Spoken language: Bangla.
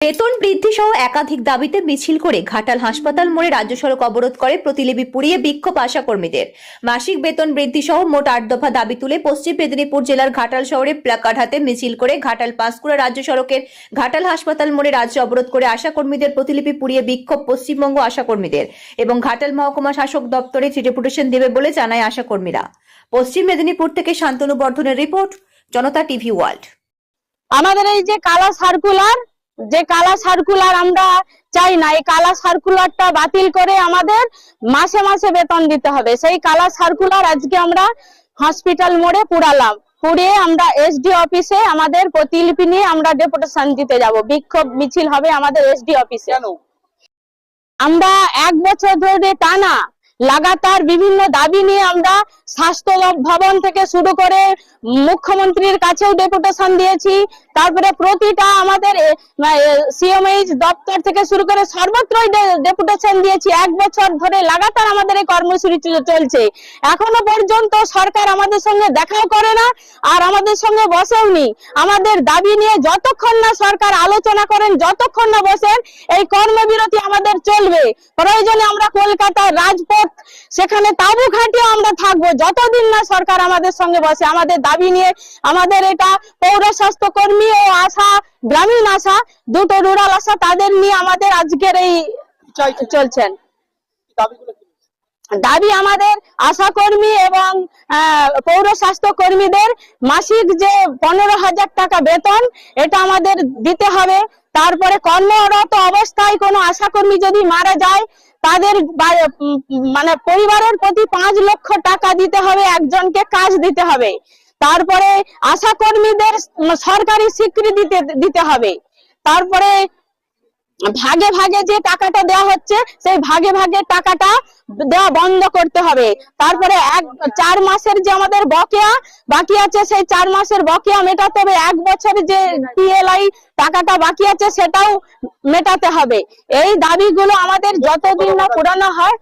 বেতন বৃদ্ধি সহ একাধিক দাবিতে মিছিল করে ঘাটাল হাসপাতাল মোড়ে রাজ্য সড়ক অবরোধ করে প্রতিলিপি পুড়িয়ে বিক্ষোভ আশা কর্মীদের মাসিক বেতন বৃদ্ধি সহ মোট আট দফা দাবি তুলে পশ্চিম মেদিনীপুর জেলার ঘাটাল শহরে প্লাকার্ড হাতে মিছিল করে ঘাটাল পাঁশকুড়া রাজ্য সড়কের ঘাটাল হাসপাতাল মোড়ে রাজ্য অবরোধ করে আশা কর্মীদের প্রতিলিপি পুড়িয়ে বিক্ষোভ পশ্চিমবঙ্গ আশা কর্মীদের এবং ঘাটাল মহকুমা শাসক দপ্তরে ডেপুটেশন দেবে বলে জানায় আশা কর্মীরা পশ্চিম মেদিনীপুর থেকে শান্তনু বর্ধনের রিপোর্ট, জনতা টিভি ওয়ার্ল্ড। আমাদের এই যে কালা সার্কুলার যে কালা সার্কুলার আমরা চাই না এই কালা সার্কুলারটা বাতিল করে আমাদের মাসে মাসে বেতন দিতে হবে। সেই কালা সার্কুলার আজকে আমরা হসপিটাল মোড়ে পুড়ালাম পুড়িয়ে আমরা এসডি অফিসে আমাদের প্রতিলিপি নিয়ে আমরা ডেপুটেশন দিতে যাব। বিক্ষোভ মিছিল হবে আমাদের এসডি অফিসে আমরা এক বছর ধরে টানা লাগাতার বিভিন্ন দাবি নিয়ে আমরা স্বাস্থ্য ভবন থেকে শুরু করে মুখ্যমন্ত্রীর কাছেও ডেপুটেশন দিয়েছি। তারপরে প্রতিটা আমাদের সিএমএইচ দপ্তর থেকে শুরু করে সর্বত্রই ডেপুটেশন দিয়েছি। এক বছর ধরে লাগাতার আমাদের এই কর্মসূচি চলছে। এখনও পর্যন্ত সরকার আমাদের সঙ্গে দেখাও করে না, আর আমাদের সঙ্গে বসেও নি। আমাদের দাবি নিয়ে যতক্ষণ না সরকার আলোচনা করেন, যতক্ষণ না বসেন, এই কর্মবিরতি আমাদের চলবে। প্রয়োজনে আমরা কলকাতার রাজপথ, সেখানে তাবু খাটিয়ে আমরা থাকব। যতদিন না সরকার আমাদের সঙ্গে বসে, আমাদের দাবি নিয়ে আমাদের এটা পৌর স্বাস্থ্য কর্মী ও আশা, গ্রামীণ আশা, দুটো রুরাল আশা তাদের নিয়ে আমাদের আজকের এই চলছেন দাবি আমাদের আশা কর্মী এবং পৌর স্বাস্থ্য কর্মীদের মাসিক যে পনেরো হাজার টাকা বেতন, এটা আমাদের দিতে হবে। তারপরে কর্মরত অবস্থায় কোনো আশা কর্মী যদি মারা যায়, তাদের মানে পরিবারের প্রতি পাঁচ লক্ষ টাকা দিতে হবে, একজনকে কাজ দিতে হবে। তারপরে আশা কর্মীদের সরকারি স্বীকৃতি দিতে হবে। তারপরে ভাগে ভাগে যে টাকাটা দেওয়া হচ্ছে, সেই ভাগে ভাগে টাকাটা দেওয়া বন্ধ করতে হবে। তারপরে এক, চার মাসের যে আমাদের বকেয়া বাকি আছে, সেই চার মাসের বকেয়া মেটাতে হবে। এক বছরের যে পিএলআই টাকাটা বাকি আছে, সেটাও মেটাতে হবে। এই দাবিগুলো আমাদের যতদিন না পুরানো হয়